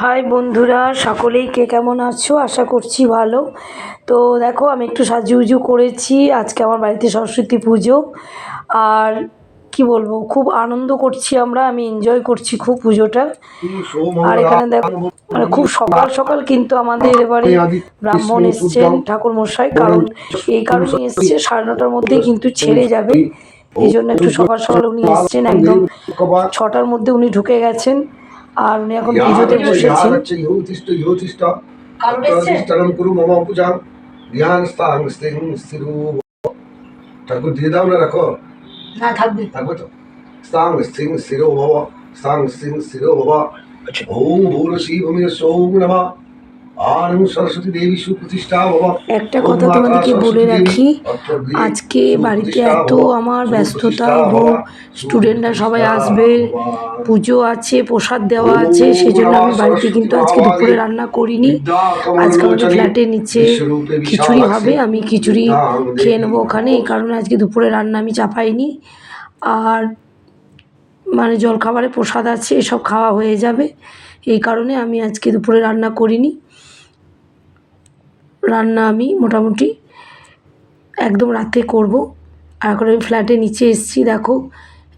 High বন্ধুরা, সকলেই কে কেমন আছো? আশা করছি ভালো। তো দেখো, আমি একটু সাজুগুজু করেছি। আজকে আমার বাড়িতে সরস্বতী পুজো। আর কি বলব, খুব আনন্দ করছি আমরা, আমি এনজয় করছি খুব পুজোটা। আর এখানে দেখো মানে খুব সকাল সকাল কিন্তু আমাদের এবারে ব্রাহ্মণ এসছেন ঠাকুর মশাই কারণ এই কারণে এসছে, সাড়ে নটার মধ্যেই কিন্তু ছেড়ে যাবে। এই জন্য একটু সকাল সকাল উনি এসছেন, একদম ছটার মধ্যে উনি ঢুকে গেছেন। আর উনি এখন পুজোতে বসেছেন। ইহোতিষ্ঠ ইহোতিষ্ঠ কারণ কুরু মম পূজা। ধ্যান স্থান স্থির স্থিরু ঠাকুর দিয়ে দাও না রাখো। না থাকবে। থাকবে তো? স্থান স্থির স্থির ভব স্থান স্থির স্থির ভব। ওম ভূরসি ভূমি সৌম নমঃ। আর সরস্বতী দেবী সুপ্রতিষ্ঠা একটা কথা তোমাদেরকে বলে রাখি আজকে বাড়িতে এত আমার ব্যস্ততা এবং স্টুডেন্টরা সবাই আসবে পুজো আছে প্রসাদ দেওয়া আছে সেই জন্য আমি বাড়িতে কিন্তু আজকে দুপুরে রান্না করিনি। আজকে আমাদের ফ্ল্যাটের নিচে খিচুড়ি হবে আমি খিচুড়ি খেয়ে নেব ওখানে এই কারণে আজকে দুপুরে রান্না আমি চাপাইনি। আর মানে জলখাবারে প্রসাদ আছে এসব খাওয়া হয়ে যাবে। এই কারণে আমি আজকে দুপুরে রান্না করিনি। রান্না আমি মোটামুটি একদম রাতে করব। আর এখন আমি ফ্ল্যাটে নিচে এসেছি, দেখো।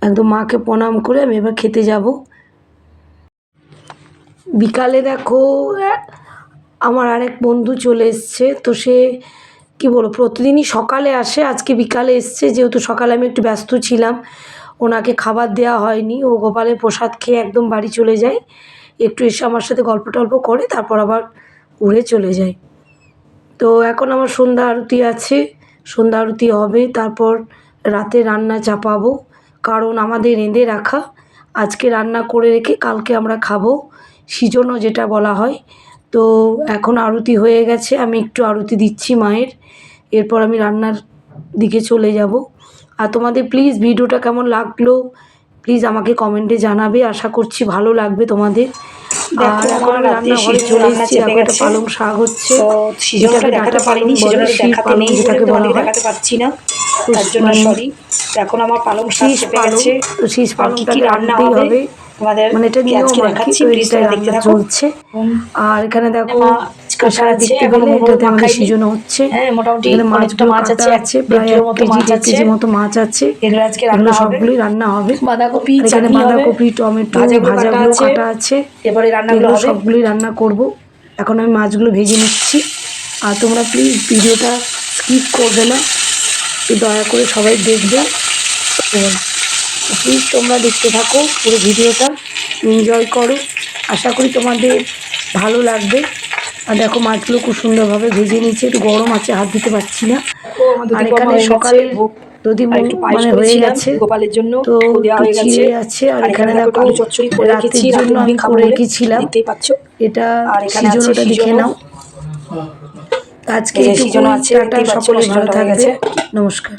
একদম মাকে প্রণাম করে আমি এবার খেতে যাব। বিকালে দেখো, আমার আরেক বন্ধু চলে এসছে। তো সে, কি বলব, প্রতিদিনই সকালে আসে। আজকে বিকালে এসছে, যেহেতু সকালে আমি একটু ব্যস্ত ছিলাম, ওনাকে খাবার দেওয়া হয়নি। ও গোপালের প্রসাদ খেয়ে একদম বাড়ি চলে যায়। একটু এসে আমার সাথে গল্প টল্প করে, তারপর আবার উড়ে চলে যায় তো এখন আমার সন্ধ্যা আরতি আছে, সন্ধ্যা আরতি হবে, তারপর রাতে রান্না চাপাবো, কারণ আমাদের রেঁধে রাখা। আজকে রান্না করে রেখে কালকে আমরা খাব, সিজনও যেটা বলা হয়। তো এখন আরতি হয়ে গেছে, আমি একটু আরতি দিচ্ছি মায়ের, এরপর আমি রান্নার দিকে চলে যাব। আর তোমাদের প্লিজ ভিডিওটা কেমন লাগল? প্লিজ আমাকে কমেন্টে জানাবে। আশা করছি ভালো লাগবে তোমাদের। আর এখন রান্নাঘরে চলে এসেছি দেখো একটা পালং শাক হচ্ছে। যেটাকে দেখাতে পালং বলে, শীত পালং যেটাকে বলা হয়। দেখাতে না তার জন্য সরি এখন আমার পালং শাক শীষ চেপে গেছে। শীষ রান্নাতেই হবে মানে এটা কি রান্না চলছে। আর এখানে দেখো আছে, আমাদের। সিজন হচ্ছে। হ্যাঁ, মোটামুটি মাছ আছে, আছে প্রায় এক কেজি মতো মাছ আছে। এগুলো আজকে রান্না সবগুলোই রান্না হবে। বাঁধাকপি এখানে বাঁধাকপি টমেটো ভাজাগুলো কাটা ভাজাগুলো আছে। এবারে রান্নাগুলো সবগুলোই রান্না করব। এখন আমি মাছগুলো ভেজে নিচ্ছি। আর তোমরা প্লিজ ভিডিওটা স্কিপ করবে না। দয়া করে সবাই দেখবে। প্লিজ তোমরা দেখতে থাকো পুরো ভিডিওটা। এনজয় করো। আশা করি তোমাদের ভালো লাগবে। আর দেখো মাছগুলো খুব সুন্দরভাবে ভেজে নিচ্ছে একটু গরম আছে হাত দিতে পারছি না। আর এখানে সকালে মানে হয়ে করেছিলাম গেছে। গোপালের জন্য তো দেওয়া হয়ে গেছে। আছে আর এখানে দেখো দেখো আলু চচ্চড়ি করে রেখেছি জন্য আমি করে রেখেছিলাম। দেখতেই পাচ্ছ। এটা আর এখানে আছে দেখে নাও। আজকে এই আছে, সকলে ভালো থাকবে। নমস্কার।